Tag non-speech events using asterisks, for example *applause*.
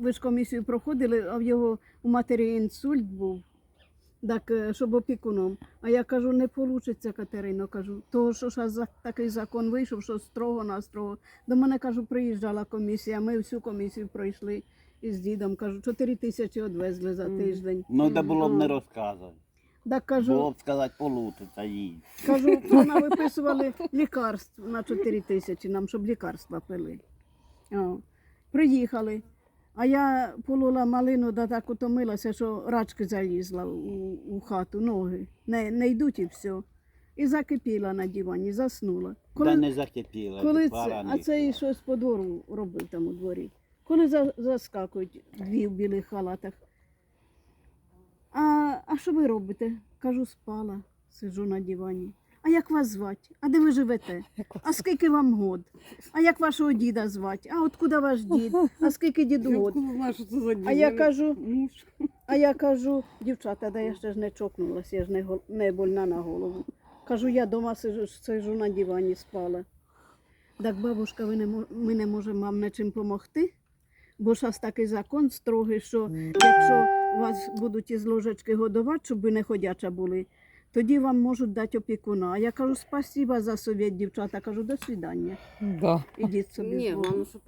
Ви ж комісію проходили, а в його у матері інсульт був. Так, е, щоб опікуном. А я кажу, не вийде, Катерино, кажу. Того, що ж такий закон вийшов, що строго настрого. До мене кажу, приїжджала комісія. Ми всю комісію пройшли із дідом. Кажу, 4 тисячі відвезли за тиждень. Ну, це було б не Мгм. розказувати. Так кажу, Було б сказати, полутиться їй. Кажу, *laughs* вона виписували лікарств на 4 тисячі нам, щоб лікарства пили. О, приїхали. А я полола малину, да так утомилася, що рачки залізла у, у хату, ноги. Не, не йдуть і все. І закипіла на дивані, заснула. Коли... Та не закипіла. коли це, а це і щось по двору робив там у дворі. Коли за, заскакують дві в білих халатах. А, а що ви робите? Кажу, спала, сиджу на дивані. А як вас звати? А де ви живете? А скільки вам год? А як вашого діда звати? А откуда ваш дід? А скільки *laughs* діду год? А я кажу, а я кажу, дівчата, да я ще ж не чокнулася, я ж не, гол- не больна на голову. Кажу, я дома сиджу, сиджу на дивані, спала. Так, бабушка, ви не, мо- ми не можемо вам нічим допомогти, бо зараз такий закон строгий, що якщо вас будуть із ложечки годувати, щоб ви не ходяча були, тоді вам можуть дати опікуна. А я кажу, спасіба за совет, дівчата, кажу, до свидання. Да. Ідіть собі. Ні, з Богом». главное, що